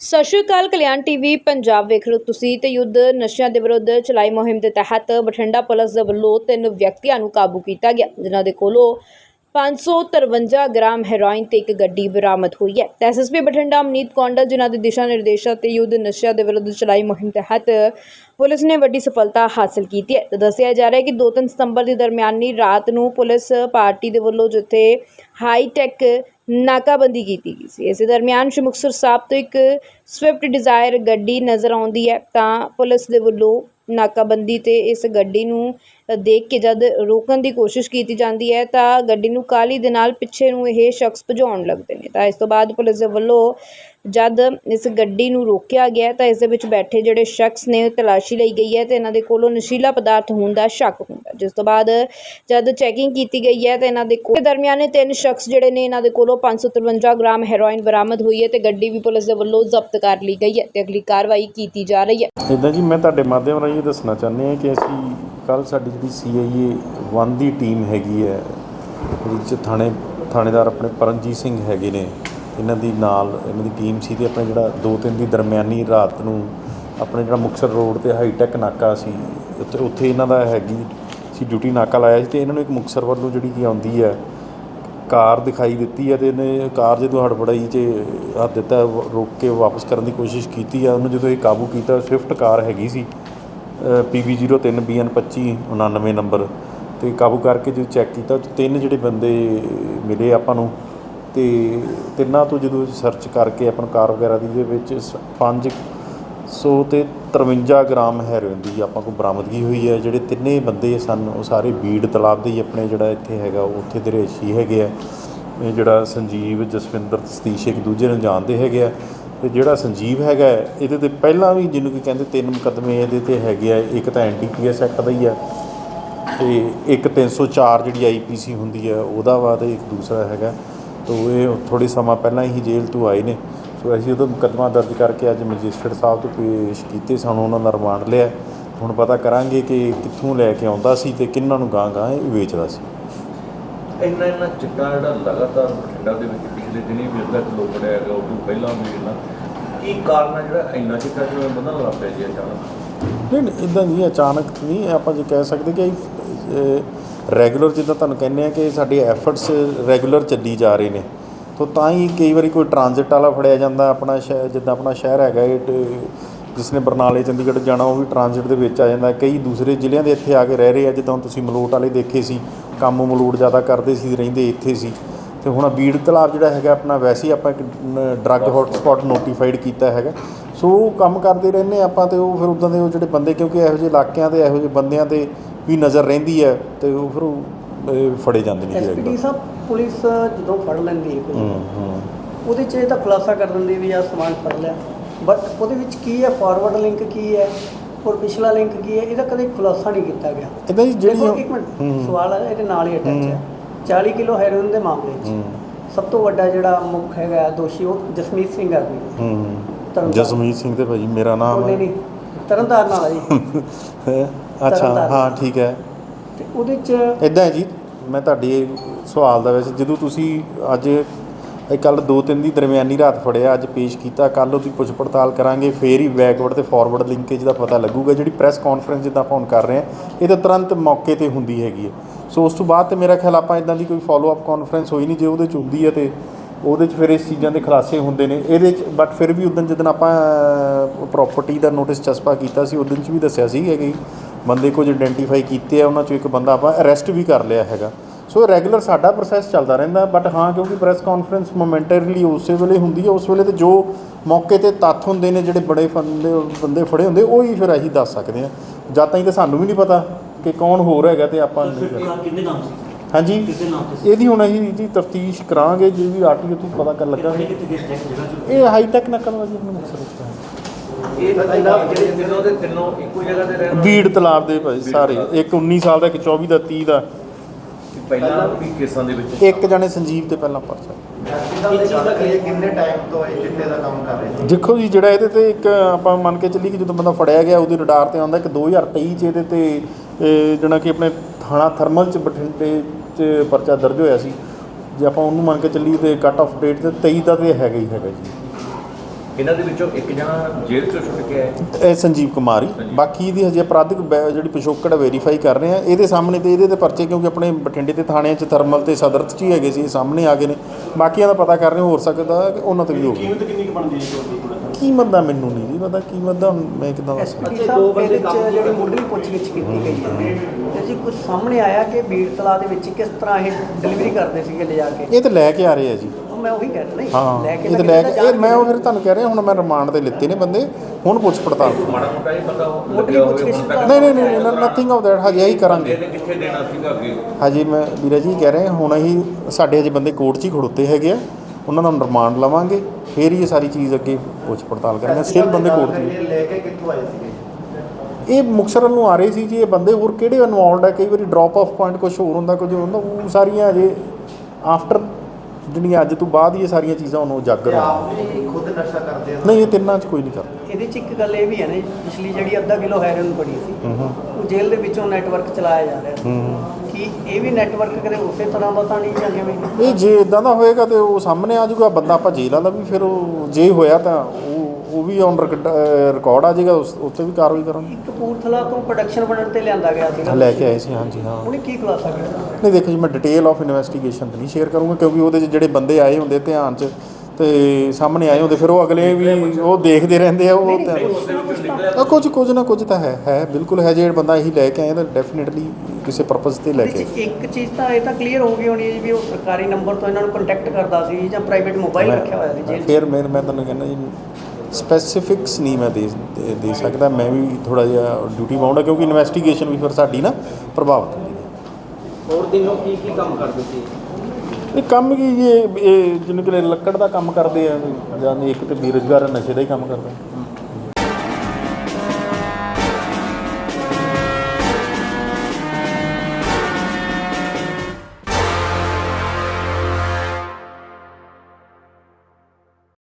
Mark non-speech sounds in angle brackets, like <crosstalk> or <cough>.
ਸਤਿ ਸ਼੍ਰੀ ਅਕਾਲ, ਕਲਿਆਣ ਟੀਵੀ, ਪੰਜਾਬ ਵੇਖ ਰਹੇ ਹੋ ਤੁਸੀਂ ਤੇ ਯੁੱਧ ਨਸ਼ਿਆਂ ਦੇ ਵਿਰੁੱਧ ਚਲਾਈ ਮੁਹਿੰਮ ਦੇ ਤਹਿਤ ਬਠਿੰਡਾ ਪੁਲਿਸ ਦੇ ਵੱਲੋਂ ਤਿੰਨ ਵਿਅਕਤੀਆਂ ਨੂੰ ਕਾਬੂ ਕੀਤਾ ਗਿਆ, ਜਿਨ੍ਹਾਂ ਦੇ ਕੋਲੋਂ 553 ਗ੍ਰਾਮ ਹੈਰੋਇਨ ਤੇ ਇੱਕ ਗੱਡੀ ਬਰਾਮਦ ਹੋਈ ਹੈ। ਤੇ ਐਸਐਸਪੀ ਬਠਿੰਡਾ ਅਮਨੀਤ ਕੌਂਡਲ, ਜਿਨ੍ਹਾਂ ਦੇ ਦਿਸ਼ਾ ਨਿਰਦੇਸ਼ਾਂ ਤੇ ਯੁੱਧ ਨਸ਼ਿਆਂ ਦੇ ਵਿਰੁੱਧ ਚਲਾਈ ਮੁਹਿੰਮ ਤਹਿਤ ਪੁਲਿਸ ਨੇ ਵੱਡੀ ਸਫਲਤਾ ਹਾਸਲ ਕੀਤੀ ਹੈ। ਤੇ ਦੱਸਿਆ ਜਾ ਰਿਹਾ ਹੈ ਕਿ 2-3 ਸਤੰਬਰ ਦੀ ਦਰਮਿਆਨੀ ਰਾਤ ਨੂੰ ਪੁਲਿਸ ਪਾਰਟੀ ਦੇ ਵੱਲੋਂ ਜਿੱਥੇ ਹਾਈ ਟੈਕ ਨਾਕਾਬੰਦੀ ਕੀਤੀ ਗਈ ਸੀ, ਇਸੇ ਦਰਮਿਆਨ ਸ਼੍ਰੀ ਮੁਕਤਸਰ ਸਾਹਿਬ ਤੋਂ ਇੱਕ ਸਵਿਫਟ ਡਿਜ਼ਾਇਰ ਗੱਡੀ ਨਜ਼ਰ ਆਉਂਦੀ ਹੈ। ਤਾਂ ਪੁਲਿਸ ਦੇ ਵੱਲੋਂ ਨਾਕਾਬੰਦੀ ਤੇ ਇਸ ਗੱਡੀ ਨੂੰ ਦੇਖ ਕੇ ਜਦ ਰੋਕਣ ਦੀ ਕੋਸ਼ਿਸ਼ ਕੀਤੀ ਜਾਂਦੀ ਹੈ ਤਾਂ ਗੱਡੀ ਨੂੰ ਕਾਲੀ ਦੇ ਨਾਲ ਪਿੱਛੇ ਨੂੰ ਇਹ ਸ਼ਖਸ ਭਜਾਉਣ ਲੱਗਦੇ ਨੇ। ਤਾਂ ਇਸ ਤੋਂ ਬਾਅਦ ਪੁਲਿਸ ਦੇ ਵੱਲੋਂ ਜਦ ਇਸ ਗੱਡੀ ਨੂੰ ਰੋਕਿਆ ਗਿਆ ਤਾਂ ਇਸ ਦੇ ਵਿੱਚ ਬੈਠੇ ਜਿਹੜੇ ਸ਼ਖਸ ਨੇ ਤਲਾਸ਼ੀ ਲਈ ਗਈ ਹੈ ਤੇ ਇਹਨਾਂ ਦੇ ਕੋਲੋਂ ਨਸ਼ੀਲਾ ਪਦਾਰਥ ਹੋਣ ਦਾ ਸ਼ੱਕ ਹੁੰਦਾ। ਜਿਸ ਤੋਂ ਬਾਅਦ ਜਦ ਚੈਕਿੰਗ ਕੀਤੀ ਗਈ ਹੈ ਤਾਂ ਇਹਨਾਂ ਦੇ ਕੋਲ ਦਰਮਿਆਨੇ ਤਿੰਨ ਸ਼ਖਸ ਜਿਹੜੇ ਨੇ ਇਹਨਾਂ ਦੇ ਕੋਲੋਂ 553 ਗ੍ਰਾਮ ਹੈਰੋਇਨ ਬਰਾਮਦ ਹੋਈ ਹੈ ਤੇ ਗੱਡੀ ਵੀ ਪੁਲਿਸ ਦੇ ਵੱਲੋਂ ਜ਼ਬਤ ਕਰ ਲਈ ਗਈ ਹੈ ਤੇ ਅਗਲੀ ਕਾਰਵਾਈ ਕੀਤੀ ਜਾ ਰਹੀ ਹੈ। ਇਦਾਂ ਜੀ, ਮੈਂ ਤੁਹਾਡੇ ਮਾਧਿਅਮ ਰਾਹੀਂ ਦੱਸਣਾ ਚਾਹੁੰਦੇ ਹਾਂ ਕਿ ਅਸੀਂ ਕੱਲ ਸਾਡੀ ਜਿਹੜੀ ਸੀਆਈਏ 1 ਦੀ ਟੀਮ ਹੈਗੀ ਹੈ, ਉਹਦੇ 'ਚ ਥਾਣੇ, ਥਾਣੇਦਾਰ ਆਪਣੇ ਪਰਮਜੀਤ ਸਿੰਘ ਹੈਗੇ ਨੇ। ਇਹਨਾਂ ਦੀ ਨਾਲ ਇਹਨਾਂ ਦੀ ਟੀਮ ਸੀ ਤੇ ਆਪਣੇ ਜਿਹੜਾ 2-3 ਦੀ ਦਰਮਿਆਨੀ ਰਾਤ ਨੂੰ ਆਪਣੇ ਜਿਹੜਾ ਮੁਕਤਸਰ ਰੋਡ ਤੇ ਹਾਈਟੈਕ ਨਾਕਾ ਸੀ, ਉੱਥੇ ਉੱਥੇ ਇਹਨਾਂ ਦਾ ਹੈਗੀ ਸੀ ਡਿਊਟੀ ਨਾਕਾ ਲਾਇਆ ਸੀ ਤੇ ਇਹਨਾਂ ਨੂੰ ਇੱਕ ਮੁਕਤਸਰ ਵੱਲੋਂ ਜਿਹੜੀ ਕੀ ਆਉਂਦੀ ਹੈ, ਕਾਰ ਦਿਖਾਈ ਦਿੱਤੀ ਹੈ ਤੇ ਇਹਨੇ ਕਾਰ ਜਦੋਂ ਹੜਬੜਾਈ 'ਚ ਹੱਥ ਦਿੱਤਾ, ਰੋਕ ਕੇ ਵਾਪਸ ਕਰਨ ਦੀ ਕੋਸ਼ਿਸ਼ ਕੀਤੀ ਆ ਉਹਨੂੰ ਜਦੋਂ ਇਹ ਕਾਬੂ ਕੀਤਾ, ਸਵਿਫਟ ਕਾਰ ਹੈਗੀ ਸੀ। PB03 BN25 99 ਨੰਬਰ ਤੇ ਕਾਬੂ ਕਰਕੇ ਜਦੋਂ ਚੈੱਕ ਕੀਤਾ ਉਹ 'ਚ ਤਿੰਨ ਜਿਹੜੇ ਬੰਦੇ ਮਿਲੇ ਆਪਾਂ ਨੂੰ ਤੇ ਤਿੰਨਾਂ ਤੋਂ ਜਦੋਂ ਸਰਚ ਕਰਕੇ ਆਪਾਂ ਨੂੰ ਕਾਰ ਵਗੈਰਾ ਦੀ ਦੇ ਵਿੱਚ ਸ- ਪੰਜ ਸੌ ਤੇ 53 ਗ੍ਰਾਮ ਹੈਰੋਇਨ ਦੀ ਆਪਾਂ ਕੋਲ ਬਰਾਮਦਗੀ ਹੋਈ ਹੈ। ਜਿਹੜੇ ਤਿੰਨੇ ਬੰਦੇ ਸਨ, ਉਹ ਸਾਰੇ ਬੀੜ ਤਲਾਬ ਦੇ ਹੀ ਆਪਣੇ ਜਿਹੜਾ ਇੱਥੇ ਹੈਗਾ ਉੱਥੇ ਦੇ ਰੇਸ਼ੀ ਹੈਗੇ ਆ। ਇਹ ਜਿਹੜਾ ਸੰਜੀਵ ਜਸਵਿੰਦਰ ਸਤੀਸ਼ ਇੱਕ ਦੂਜੇ ਨੂੰ ਜਾਣਦੇ ਹੈਗੇ ਆ। ਤੇ ਜਿਹੜਾ ਸੰਜੀਵ ਹੈਗਾ ਇਹਦੇ ਤੇ ਪਹਿਲਾਂ ਵੀ ਜਿਹਨੂੰ ਕਿ ਕਹਿੰਦੇ ਤਿੰਨ ਮੁਕੱਦਮੇ ਇਹਦੇ ਤੇ ਹੈਗੇ ਆ, ਇੱਕ ਤਾਂ ਐਨਡੀਪੀਐਸ ਐਕਟ ਦਾ ਹੀ ਆ ਤੇ ਇੱਕ 304 ਜਿਹੜੀ ਆਈਪੀਸੀ ਹੁੰਦੀ ਹੈ ਉਹਦਾ ਵਾ ਤੇ ਇੱਕ ਦੂਸਰਾ ਹੈਗਾ। ਤੋ ਇਹ ਥੋੜੀ ਸਮਾਂ ਪਹਿਲਾਂ ਹੀ ਜੇਲ੍ਹ ਤੋਂ ਆਏ ਨੇ। ਸੋ ਅਸੀਂ ਉਹਦਾ ਮੁਕੱਦਮਾ ਦਰਜ ਕਰਕੇ ਅੱਜ ਮੈਜਿਸਟਰੇਟ ਸਾਹਿਬ ਤੋਂ ਪੇਸ਼ ਕੀਤੇ, ਸਾਨੂੰ ਉਹਨਾਂ ਦਾ ਰਿਮਾਂਡ ਲਿਆ। ਹੁਣ ਪਤਾ ਕਰਾਂਗੇ ਕਿ ਕਿੱਥੋਂ ਲੈ ਕੇ ਆਉਂਦਾ ਸੀ ਤੇ ਕਿੰਨਾਂ ਨੂੰ ਗਾਂ ਗਾਂ ਇਹ ਵੇਚਦਾ ਸੀ। ਇੰਨਾ ਇੰਨਾ ਚਿੱਟਾ ਜਿਹੜਾ ਲਗਾਤਾਰ ਬਠਿੰਡਾ ਦੇ ਵਿੱਚ ਪਿਛਲੇ ਦਿਨੀ ਵੀ ਅੱਧਾ ਕਿਲੋ ਫੜਿਆ ਹੈਗਾ ਉਹ ਤੋਂ ਪਹਿਲਾਂ ਵੀ ਇੰਨਾ ਕੀ ਕਾਰਨ ਹੈ ਜਿਹੜਾ ਇੰਨਾ ਚਿੱਟਾ ਜਿਵੇਂ ਵਧਣ ਲੱਗ ਪਿਆ ਜੀ ਅਚਾਨਕ? ਨਹੀਂ ਇਦਾਂ ਨਹੀਂ, ਅਚਾਨਕ ਨਹੀਂ, ਆਪਾਂ ਜੇ ਕਹਿ ਸਕਦੇ ਕਿ ਰੈਗੂਲਰ ਜਿੱਦਾਂ ਤੁਹਾਨੂੰ ਕਹਿੰਦੇ ਆ ਕਿ ਸਾਡੇ ਐਫਰਟਸ ਰੈਗੂਲਰ ਚੱਲੀ ਜਾ ਰਹੇ ਨੇ, ਤੋਂ ਤਾਂ ਹੀ ਕਈ ਵਾਰੀ ਕੋਈ ਟ੍ਰਾਂਜ਼ਿਟ ਵਾਲਾ ਫੜਿਆ ਜਾਂਦਾ ਆਪਣਾ ਸ਼ਹਿਰ ਜਿੱਦਾਂ ਆਪਣਾ ਸ਼ਹਿਰ ਹੈਗਾ ਇਹ ਜਿਸ ਨੇ ਬਰਨਾਲੇ, ਚੰਡੀਗੜ੍ਹ ਜਾਣਾ, ਉਹ ਵੀ ਟ੍ਰਾਂਜ਼ਿਟ ਦੇ ਵਿੱਚ ਆ ਜਾਂਦਾ। ਕਈ ਦੂਸਰੇ ਜ਼ਿਲ੍ਹਿਆਂ ਦੇ ਇੱਥੇ ਆ ਕੇ ਰਹਿ ਰਹੇ ਆ, ਜਿੱਦਾਂ ਹੁਣ ਤੁਸੀਂ ਮਲੋਟ ਵਾਲੇ ਦੇਖੇ ਸੀ, ਕੰਮ ਮਲੋਟ ਜ਼ਿਆਦਾ ਕਰਦੇ ਸੀ, ਰਹਿੰਦੇ ਇੱਥੇ ਸੀ। ਤੇ ਹੁਣ ਬੀੜ ਤਲਾਬ ਜਿਹੜਾ ਹੈਗਾ ਆਪਣਾ ਵੈਸੇ ਹੀ ਆਪਾਂ ਇੱਕ ਡਰੱਗ ਹੌਟਸਪੌਟ ਨੋਟੀਫਾਈਡ ਕੀਤਾ ਹੈਗਾ। ਸੋ ਕੰਮ ਕਰਦੇ ਰਹਿੰਦੇ ਆਪਾਂ ਤੇ ਉਹ ਫਿਰ ਉਦਾਂ ਦੇ ਉਹ ਜਿਹੜੇ ਬੰਦੇ ਕਿਉਂਕਿ ਇਹੋ ਜਿਹੇ ਇਲਾਕਿਆਂ ਤੇ ਇਹੋ ਜਿਹੇ ਬੰਦਿਆਂ ਤੇ ਵੀ ਨਜ਼ਰ ਰਹਿੰਦੀ ਹੈ ਤੇ ਉਹ ਫਿਰ ਉਹ, ਫੜੇ ਜਾਂਦੇ ਨੇ ਜੀ ਐਸਪੀਡੀ। ਸਾਹਿਬ ਪੁਲਿਸ ਜਦੋਂ ਫੜ ਲੈਂਦੀ ਹੈ ਕੋਈ ਉਹਦੇ 'ਚ ਇਹ ਤਾਂ ਖੁਲਾਸਾ ਕਰ ਦਿੰਦੀ ਵੀ ਆਹ ਸਮਾਨ ਫੜ ਲਿਆ। ਬਟ ਉਹਦੇ ਵਿੱਚ ਕੀ ਹੈ? ਫਾਰਵਰਡ ਲਿੰਕ ਕੀ ਹੈ? ਔਰ ਪਿਛਲਾ ਲਿੰਕ ਕੀ ਹੈ? ਇਹਦਾ ਕਦੇ ਖੁਲਾਸਾ ਨਹੀਂ ਕੀਤਾ ਗਿਆ। ਦੇਖੋ ਜਿਹੜੀ ਇੱਕ ਮਿੰਟ ਹੂੰ। ਸਵਾਲ ਹੈ ਇਹਦੇ ਨਾਲ ਹੀ ਅਟੈਚ ਹੂੰ। ਹੈ 40 ਕਿਲੋ ਹੈਰੋਇਨ ਦੇ ਮਾਮਲੇ 'ਚ ਸਭ ਤੋਂ ਵੱਡਾ ਜਿਹੜਾ ਮੁੱਖ ਹੈਗਾ ਦੋਸ਼ੀ ਉਹ ਜਸਮੀਤ ਸਿੰਘ ਹੈ ਕੋਈ ਹੂੰ। ਜਸਮੀਤ ਸਿੰਘ ਤੇ ਭਾਜੀ ਮੇਰਾ ਨਾਮ ਨਹੀਂ ਨਹੀਂ ਤਰਨਤਾਰਨ ਵਾਲਾ ਜੀ? <laughs> ਅੱਛਾ। ਹਾਂ ਠੀਕ ਹੈ। ਤੇ ਉਹਦੇ 'ਚ ਇਦਾਂ ਹੈ ਜੀ ਮੈਂ ਤੁਹਾਡੇ ਸਵਾਲ ਦਾ ਵੈਸੇ ਜਦੋਂ ਤੁਸੀਂ ਅੱਜ ਇਹ ਕੱਲ ਦੋ ਤਿੰਨ ਦੀ ਦਰਮਿਆਨੀ ਰਾਤ ਫੜਿਆ ਅੱਜ ਪੇਸ਼ ਕੀਤਾ ਕੱਲ ਉਹਦੀ ਪੁੱਛ ਪੜਤਾਲ ਕਰਾਂਗੇ ਫੇਰ ਹੀ ਬੈਕਵਰਡ ਤੇ ਫਾਰਵਰਡ ਲਿੰਕੇਜ ਦਾ ਪਤਾ ਲੱਗੂਗਾ ਜਿਹੜੀ ਪ੍ਰੈਸ ਕਾਨਫਰੰਸ ਜਿੱਦਾਂ ਆਪਾਂ ਹੁਣ ਕਰ ਰਹੇ ਹਾਂ ਇਹ ਤਾਂ ਤੁਰੰਤ ਮੌਕੇ ਤੇ ਹੁੰਦੀ ਹੈਗੀ ਹੈ। ਸੋ ਉਸ ਤੋਂ ਬਾਅਦ ਤੇ ਮੇਰਾ ਖਿਆਲ ਆਪਾਂ ਇਦਾਂ ਦੀ ਕੋਈ ਫਾਲੋ ਅਪ ਕਾਨਫਰੰਸ ਹੋਈ ਨਹੀਂ, ਜੇ ਉਹਦੇ ਚ ਹੁੰਦੀ ਹੈ ਤੇ ਉਹਦੇ ਚ ਫਿਰ ਇਸ ਚੀਜ਼ਾਂ ਦੇ ਖੁਲਾਸੇ ਹੁੰਦੇ ਨੇ। ਇਹਦੇ ਚ ਬਟ ਫਿਰ ਵੀ ਉਦੋਂ ਜਦੋਂ ਆਪਾਂ ਪ੍ਰਾਪਰਟੀ ਦਾ ਨੋਟਿਸ ਚਸਪਾ ਕੀਤਾ ਸੀ ਉਦੋਂ ਚ ਵੀ ਦੱਸਿਆ ਸੀ ਕਿ ਬੰਦੇ ਕੁਝ ਆਇਡੈਂਟੀਫਾਈ ਕੀਤੇ ਆ, ਉਹਨਾਂ ਚੋਂ ਇੱਕ ਬੰਦਾ ਆਪਾਂ ਅਰੈਸਟ ਵੀ ਕਰ ਲਿਆ ਹੈਗਾ। ਸੋ ਰੈਗੂਲਰ ਸਾਡਾ ਪ੍ਰੋਸੈਸ ਚੱਲਦਾ ਰਹਿੰਦਾ ਬਟ ਹਾਂ, ਕਿਉਂਕਿ ਪ੍ਰੈਸ ਕਾਨਫਰੰਸ ਮੋਮੈਂਟਰੀਲੀ ਉਸੇ ਵੇਲੇ ਹੁੰਦੀ ਹੈ, ਉਸ ਵੇਲੇ ਤੇ ਜੋ ਮੌਕੇ ਤੇ ਤੱਥ ਹੁੰਦੇ ਨੇ, ਜਿਹੜੇ ਬੜੇ ਫੰਦੇ, ਬੰਦੇ ਫੜੇ ਹੁੰਦੇ, ਉਹ ਹੀ ਫਿਰ ਅਸੀਂ ਦੱਸ ਸਕਦੇ ਹਾਂ। ਜਦ ਤਾਈਂ ਤਾਂ ਸਾਨੂੰ ਵੀ ਨਹੀਂ ਪਤਾ। ਕਿ ਕੌਣ ਹੋਰ ਹੈਗਾ ਤੇ ਆਪਾਂ ਨਹੀਂ ਕਰ- ਕਿੰਨੇ ਨਾਮ ਸੀ? ਹਾਂਜੀ। ਨਾਮ ਇਹਦੀ ਹੁਣ ਅਸੀਂ ਜੀ ਤਫਤੀਸ਼ ਕਰਾਂਗੇ ਜੇ ਵੀ ਆਰਟੀਓ ਤੋਂ ਪਤਾ ਕਰ ਲੱਗਾ। ਗਏ ਟੈਕ ਜਗ੍ਹਾ ਚ ਇਹ ਹਾਈ ਟੈਕ ਨਕਲ ਵਜੇ ਨੂੰ ਮੁਕਤਸਰ ਵਿੱਚ ਹੈ। ਇਹ ਜਿਹੜੇ ਤਿੰਨੋਂ ਦੇ ਤਿੰਨੋਂ ਇੱਕੋ ਜਗ੍ਹਾ ਤੇ ਰਹਿਣ ਵਾਲੇ। ਬੀੜ ਤਲਾਬ ਦੇ ਭਾਈ ਸਾਰੇ। ਇੱਕ 19 ਸਾਲ ਦਾ ਇੱਕ 24 ਦਾ 30 ਦਾ। ਪਹਿਲਾਂ ਵੀ ਕੇਸਾਂ ਦੇ ਵਿੱਚ ਇੱਕ ਜਣੇ ਸੰਜੀਵ ਤੇ ਪਹਿਲਾਂ ਪਰਚਾ। ਕਿੰਨੇ ਟਾਈਮ ਤੋਂ ਇਹ ਚਿੱਟੇ ਦਾ ਕੰਮ ਕਰ ਰਹੇ ਸੀ ਦੇਖੋ ਜੀ ਜਿਹੜਾ ਇਹਦੇ ਤੇ ਇੱਕ ਆਪਾਂ ਮੰਨ ਕੇ ਚੱਲੀ ਕਿ ਜਦੋਂ ਬੰਦਾ ਫੜਿਆ ਗਿਆ ਉਹਦੇ ਰਡਾਰ ਤੇ ਆਉਂਦਾ ਕਿ 2023 ਚ ਇਹਦੇ ਤੇ ਇਹ ਜਿਹੜਾ ਕਿ ਆਪਣੇ ਥਾਣਾ ਥਰਮਲ ਚ ਬਠਿੰਡੇ ਚ ਪਰਚਾ ਦਰਜ ਹੋਇਆ ਸੀ। ਜੇ ਆਪਾਂ ਉਹਨੂੰ ਮੰਨ ਕੇ ਚੱਲੀਏ ਤੇ ਕੱਟ ਆਫ ਡੇਟ ਤੇ 23 ਦਾ ਤੇ ਹੈਗਾ ਹੀ ਹੈਗਾ ਜੀ। ਇਹਨਾਂ ਦੇ ਵਿੱਚੋਂ ਇੱਕ ਜਣਾ ਜੇਲ੍ਹ ਚੋਂ ਛੁੱਟ ਕੇ ਆਇਆ ਇਹ ਸੰਜੀਵ ਕੁਮਾਰੀ ਬਾਕੀ ਇਹਦੀ ਹਜੇ ਅਪਰਾਧਿਕ ਬੈ- ਜਿਹੜੀ ਪਿਛੋਕੜ ਵੈਰੀਫਾਈ ਕਰ ਰਹੇ ਆ। ਇਹਦੇ ਸਾਹਮਣੇ ਤੇ ਇਹਦੇ ਤੇ ਪਰਚੇ ਕਿਉਂਕਿ ਆਪਣੇ ਬਠਿੰਡੇ ਤੇ ਥਾਣਿਆਂ 'ਚ ਥਰਮਲ ਤੇ ਸਦਰ 'ਚ ਹੀ ਹੈਗੇ ਸੀ ਇਹ ਸਾਹਮਣੇ ਆ ਗਏ ਨੇ। ਬਾਕੀਆਂ ਦਾ ਪਤਾ ਕਰ ਰਹੇ ਹੋ ਹੋ ਸਕਦਾ ਕਿ ਉਹਨਾਂ ਤੇ ਵੀ ਹੋਵੇ ਕੀਮਤ ਕਿੰਨੀ ਬਣਦੀ ਹੈ ਕੀਮਤ ਦਾ ਮੈਨੂੰ ਨਹੀਂ ਜੀ ਪਤਾ ਕੀਮਤ ਦਾ ਹੁਣ ਮੈਂ ਕਿਦਾਂ ਦੱਸ? ਐਸਪੀ ਸਾਹਿਬ ਇਹਦੇ ਵਿੱਚ ਜਿਹੜੀ ਮੁੱਢਲੀ ਪੁੱਛਗਿੱਛ ਕੀਤੀ ਗਈ ਹੈ ਤੇ ਜੀ ਕੁਝ ਸਾਹਮਣੇ ਆਇਆ ਕਿ ਬੀੜ ਤਲਾ ਦੇ ਵਿੱਚ ਕਿਸ ਤਰ੍ਹਾਂ ਇਹ ਡਿਲੀਵਰੀ ਕਰਦੇ ਸੀਗੇ ਲਿਜਾ ਕੇ? ਇਹ ਤੇ ਲੈ ਕੇ ਆ ਰਹੇ ਆ ਜੀ। ਮੈਂ ਉਹੀ ਕਹਿ ਰਿਹਾ ਨਹੀਂ ਹਾਂ ਲੈ ਕੇ ਇਹ ਤੇ ਲੈ ਕੇ ਇਹ ਮੈਂ ਉਹ ਫਿਰ ਤੁਹਾਨੂੰ ਕਹਿ ਰਿਹਾ ਹੁਣ ਮੈਂ ਰਿਮਾਂਡ ਤੇ ਲਿੱਤੇ ਨੇ ਬੰਦੇ ਹੁਣ ਪੁੱਛ ਪੜਤਾਲ ਮਾੜਾ ਮੋਟਾ ਹੀ ਪਤਾ ਉਹ ਮੋਟੀ ਲੱਗਿਆ ਹੋਵੇ ਪੁੱਛਗਿੱਛ ਹੁਣ ਤੱਕ ਨਹੀਂ ਨਹੀਂ ਨਹੀਂ ਨਥਿੰਗ ਆਫ ਦੈਟ ਹਜੇ ਇਹੀ ਕਰਾਂਗੇ। ਇਹਨੇ ਕਿੱਥੇ ਦੇਣਾ ਸੀਗਾ ਅੱਗੇ? ਹਜੇ ਮੈਂ ਵੀਰਾ ਜੀ ਕਹਿ ਰਿਹਾ ਹੁਣ ਅਸੀਂ ਸਾਡੇ ਅਜੇ ਬੰਦੇ ਕੋਰਟ 'ਚ ਹੀ ਖੜੋਤੇ ਹੈਗੇ ਆ ਉਹਨਾਂ ਦਾ ਰਿਮਾਂਡ ਲਵਾਂਗੇ ਫਿਰ ਹੀ ਇਹ ਸਾਰੀ ਚੀਜ਼ ਅੱਗੇ ਪੁੱਛ ਪੜਤਾਲ ਕਰਾਂਗੇ। ਸਟਿਲ ਬੰਦੇ ਕੋਰਟ 'ਚ ਹੀ ਇਹ ਲੈ ਕੇ ਕਿੱਥੋਂ ਆਏ ਸੀਗੇ ਇਹ ਮੁਕਤਸਰ ਵੱਲ ਨੂੰ ਆ ਰਹੇ ਸੀ ਜੀ ਇਹ ਬੰਦੇ ਹੋਰ ਕਿਹੜੇ ਇਨਵੋਲਡ ਹੈ ਕਈ ਵਾਰੀ ਡ੍ਰੌਪ ਆਫ ਪੁਆਇੰਟ ਕੁਝ ਹੋਰ ਹੁੰਦਾ ਕੁਝ ਹੋਰ ਹੁੰਦਾ ਉਹ ਸਾਰੀਆਂ ਅਜੇ ਆਫਟਰ ਜਿਹੜੀਆਂ ਅੱਜ ਤੋਂ ਬਾਅਦ ਹੀ ਇਹ ਸਾਰੀਆਂ ਚੀਜ਼ਾਂ ਉਹਨੂੰ ਉਜਾਗਰ ਹੋਣ ਆਪ ਵੀ ਖੁਦ ਨਸ਼ਾ ਕਰਦੇ ਆ। ਨਹੀਂ ਇਹ ਤਿੰਨਾਂ 'ਚ ਕੋਈ ਨਹੀਂ ਕਰਦਾ ਇਹਦੇ 'ਚ ਇੱਕ ਗੱਲ ਇਹ ਵੀ ਹੈ ਨਾ ਪਿਛਲੀ ਜਿਹੜੀ ਅੱਧਾ ਕਿਲੋ ਹੈਰੋਇਨ ਬੜੀ ਸੀ ਹੂੰ ਹੂੰ। ਉਹ ਜੇਲ੍ਹ ਦੇ ਵਿੱਚੋਂ ਨੈਟਵਰਕ ਚਲਾਇਆ ਜਾ ਰਿਹਾ। ਕਿ ਇਹ ਵੀ ਨੈਟਵਰਕ ਕਦੇ ਉਸੇ ਤਰ੍ਹਾਂ ਦਾ ਤਾਂ ਨਹੀਂ ਜਾਂ ਕਿਵੇਂ ਇਹ ਜੇ ਇਦਾਂ ਦਾ ਹੋਏਗਾ ਤੇ ਉਹ ਸਾਹਮਣੇ ਆ ਜਾਊਗਾ ਬੰਦਾ ਆਪਾਂ ਜੇਲ੍ਹ ਵਾਲਾ ਵੀ ਫਿਰ ਉਹ ਜੇ ਹੋਇਆ ਤਾਂ ਉਹ ਉਹ ਵੀ ਔਨ ਰਿਕਾਰਡ ਆ ਜਾਏਗਾ ਉੱਤੇ ਵੀ ਕਾਰਵਾਈ ਕਰਾਂਗੇ। ਕਪੂਰਥਲਾ ਤੋਂ ਪ੍ਰੋਡਕਸ਼ਨ ਬਣਨ ਤੇ ਲਿਆਂਦਾ ਗਿਆ ਸੀਗਾ ਲੈ ਕੇ ਆਏ ਸੀ ਹਾਂਜੀ ਹਾਂ। ਉਹਨੇ ਕੀ ਖੁਲਾਸਾ ਕੀਤਾ? ਨਹੀਂ ਦੇਖੋ ਜੀ ਮੈਂ ਡਿਟੇਲ ਆਫ ਇਨਵੈਸਟੀਗੇਸ਼ਨ ਨਹੀਂ ਸ਼ੇਅਰ ਕਰੂੰਗਾ ਕਿਉਂਕਿ ਉਹਦੇ ਜਿਹੜੇ ਬੰਦੇ ਆਏ ਹੁੰਦੇ ਧਿਆਨ 'ਚ ਤੇ ਸਾਹਮਣੇ ਆਏ ਹੁੰਦੇ ਫਿਰ ਉਹ ਅਗਲੇ ਵੀ ਉਹ ਦੇਖਦੇ ਰਹਿੰਦੇ ਆ ਉਹ ਆ ਕੁਝ ਕੁਝ ਨਾ ਕੁਝ ਤਾਂ ਹੈ ਹੈ ਬਿਲਕੁਲ ਹੈ ਜੇ ਬੰਦਾ ਇਹੀ ਲੈ ਕੇ ਆਇਆ ਤਾਂ ਡੈਫੀਨਿਟਲੀ ਕਿਸੇ ਪਰਪਸ ਤੇ ਲੈ ਕੇ ਇੱਕ ਚੀਜ਼ ਤਾਂ ਇਹ ਤਾਂ ਕਲੀਅਰ ਹੋ ਗਈ ਹੋਣੀ ਹੈ ਜੀ ਵੀ ਉਹ ਸਰਕਾਰੀ ਨੰਬਰ ਤੋਂ ਇਹਨਾਂ ਨੂੰ ਕੰਟੈਕਟ ਕਰਦਾ ਸੀ ਜਾਂ ਪ੍ਰਾਈਵੇਟ ਮੋਬਾਈਲ ਰੱਖਿਆ ਹੋਇਆ ਸੀ ਜੇਲ੍ਹ। ਫਿਰ ਮੈਂ ਮੈਂ ਤੁਹਾਨੂੰ ਕਹਿੰਦਾ ਜੀ ਸਪੈਸੀਫਿਕਸ ਨਹੀਂ ਮੈਂ ਦੇ ਦੇ- ਸਕਦਾ। ਮੈਂ ਵੀ ਥੋੜਾ ਜਿਹਾ ਡਿਊਟੀ ਬਾਉਂਡ ਹੈ ਕਿਉਂਕਿ ਇਨਵੈਸਟੀਗੇਸ਼ਨ ਵੀ ਫਿਰ ਸਾਡੀ ਨਾ ਪ੍ਰਭਾਵਿਤ ਹੁੰਦੀ ਹੈ। ਹੋਰ ਦਿਨੋਂ ਕੀ ਕੀ ਕੰਮ ਕਰਦੇ ਸੀ? ਇਹ ਕੰਮ ਕੀ ਜੀ? ਇਹ ਇਹ ਜਿਹਨੂੰ ਕਿ ਲੱਕੜ ਦਾ ਕੰਮ ਕਰਦੇ ਆ ਜਾਂ ਇੱਕ ਤੇ ਬੇਰੁਜ਼ਗਾਰ ਨਸ਼ੇ ਦਾ ਹੀ ਕੰਮ ਕਰਦਾ।